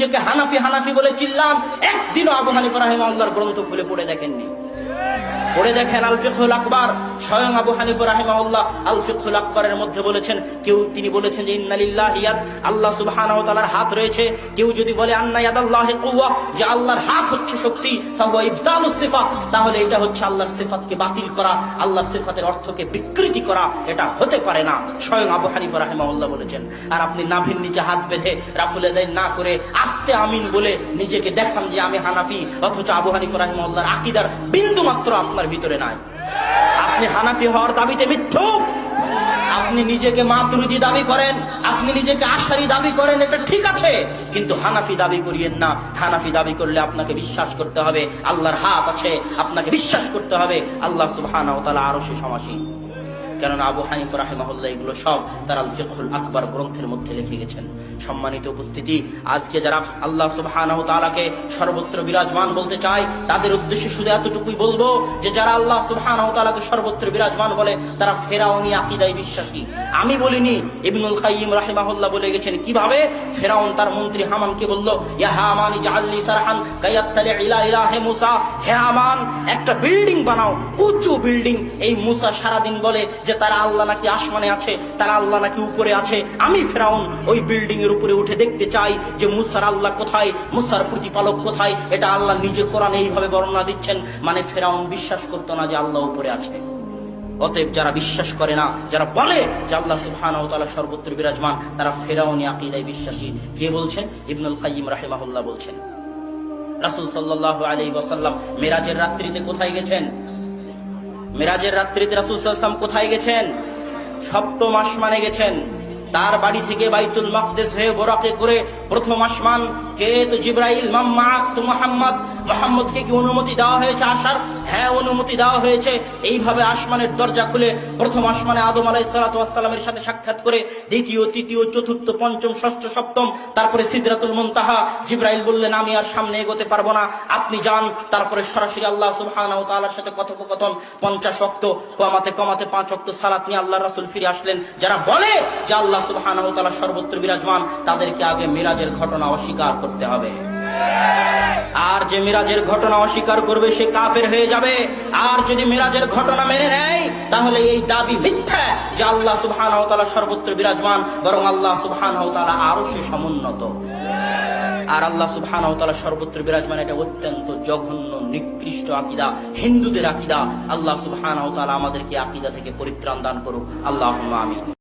নিজেকে হানাফি হানাফি বলে চিল্লান। একদিনও আবু হানিফা রাহিমা আল্লাহর গ্রন্থ খুলে পড়ে দেখেননি। পড়ে দেখেন আল ফিকহুল আকবার। স্বয়ং আবু হানিফা রাহিমাহুল্লাহ আল ফিকহুল আকবরের মধ্যে বলেছেন, কেউ তিনি বলেছেন যে, ইন্নালিল্লাহ ইয়াদ, আল্লাহ সুবহানাহু তাআলার হাত রয়েছে। কেউ যদি বলে, আন্না ইয়াদাল্লাহি কুওয়া যে আল্লাহর হাত হচ্ছে শক্তি, ফাহুয়া ইবতালুস সিফাত, তাহলে এটা হচ্ছে আল্লাহর সিফাতকে বাতিল করা, আল্লাহর সিফাতের অর্থকে বিকৃতি করা, এটা হতে পারে না। স্বয়ং আবু হানিফা রাহিমাহুল্লাহ বলেছেন, আর আপনি নাভির নিচে হাত বেঁধে রাফুল আদায় না করে আস্তে আমিন বলে নিজেকে দেখান যে আমি হানাফি, অথচ আবু হানিফা রাহিমাহুল্লাহর আকীদার বিন্দু মাত্র আপনার ভিতরে নাই। আপনি হানাফি হওয়ার দাবিতে মিথ্যুক। আপনি নিজেকে মাতুরুদি দাবি করেন, আপনি নিজেকে আশারি দাবি করেন, এটা ঠিক আছে। কিন্তু হানাফি দাবি করিয়েন না। হানাফি দাবি করলে আপনাকে বিশ্বাস করতে হবে। আল্লাহর হাত আছে, আপনাকে বিশ্বাস করতে হবে। আল্লাহ সুবহানাহু ওয়া তাআলা আরশে কেননা আবু হানিফ রাহিমাহুল্লাহ এগুলো সব তার আল ফিকহুল আকবার গ্রন্থের মধ্যে লিখে গেছেন। সম্মানিত উপস্থিতি, আজকে যারা আল্লাহ সুবহানাহু তাআলাকে সর্বত্র বিরাজমান বলতে চায়, তাদের উদ্দেশ্যে শুধু এতটুকুই বলব যে যারা আল্লাহ সুবহানাহু তাআলাকে সর্বত্র বিরাজমান বলে, তারা ফেরাউনি আকীদায় বিশ্বাসী। আমি বলিনি, ইবনুল কাইয়িম রাহিমাহুল্লাহ বলে গেছেন, কীভাবে? ফেরাউন তার মন্ত্রী হামানকে বলল, ইয়া হামান ইজআলনি সারহান কায়াত্তালি ইলা ইলাহে মুসা। হে হামান, একটা বিল্ডিং বানাও, উঁচু বিল্ডিং। এই মুসা সারাদিন বলে যে তারা আল্লাহ নাকি আসমানে আছে, তারা আল্লাহ নাকি উপরে আছে। আমি ফেরাউন ওই বিল্ডিং এর উপরে উঠে দেখতে চাই যে মুসার আল্লাহ কোথায়, মুসার প্রতিপালক কোথায়, এটা আল্লাহ নিজে কোরআনে এইভাবে বর্ণনা দিচ্ছেন। মানে ফেরাউন বিশ্বাস করতো না যে আল্লাহ উপরে আছে। অতএব যারা বিশ্বাস করে না, যারা বলে যে আল্লাহ সুবহানাহু ওয়া তাআলা সর্বত্র বিরাজমান, তারা ফেরাউনি আকীদায় বিশ্বাসী। কে বলছেন? ইবনুল কাইয়িম রাহিমাহুল্লাহ বলছেন। রাসূল সাল্লাল্লাহু আলাইহি ওয়াসাল্লাম মিরাজের রাত্রিতে কোথায় গেছেন? মিরাজের রাত্রিতে রাসুল সাল্লাম কোথায় গেছেন? সপ্তম আসমানে গেছেন। তার বাড়ি থেকে বাইতুল মাকদেস হয়ে বোরাকে করে প্রথম আসমান। কে তো জিব্রাইল মাম্মা তো মোহাম্মদ। মোহাম্মদকে কি অনুমতি দেওয়া হয়েছে আসার? হ্যাঁ অনুমতি দেওয়া হয়েছে। এইভাবে আসমানের দরজা খুলে প্রথম আসমানে আদম আলাই সালাতামের সাথে সাক্ষাৎ করে দ্বিতীয়, তৃতীয়, চতুর্থ, পঞ্চম, ষষ্ঠ, সপ্তম, তারপরে সিদরাতুল মুনতাহা জিব্রাইল বললেন, আমি আর সামনে এগোতে পারব না। আপনি যান। তারপরে সরাসরি আল্লাহ সুবহানাহু তাআলার সাথে কথোপকথন। পঞ্চাশ অক্ত কমাতে কমাতে পাঁচ অক্ত সালাত নিয়ে আল্লাহ রাসুল ফিরে আসলেন। যারা বলে যে আল্লাহ সুবহানাহু তাআলা সর্বত্র বিরাজমান, তাদেরকে আগে মিরাজের ঘটনা অস্বীকার করতে হবে। আর যে মিরাজের ঘটনা অস্বীকার করবে, সে কাফের হয়ে যাবে। আর যদি মিরাজের ঘটনা মেনে নেয়, তাহলে এই দাবি মিথ্যা যে আল্লাহ সুবহানাহু তাআলা সর্বত্র বিরাজমান, বরং আল্লাহ সুবহানাহু তাআলা আরও সে সমুন্নত। আর আল্লাহ সুবহানাহু তাআলা সর্বত্র বিরাজমান, এটা অত্যন্ত জঘন্য, নিকৃষ্ট আকিদা, হিন্দুদের আকিদা। আল্লাহ সুবহানাহু তাআলা আমাদেরকে আকিদা থেকে পরিত্রাণ দান করুক। আল্লাহ আমিন।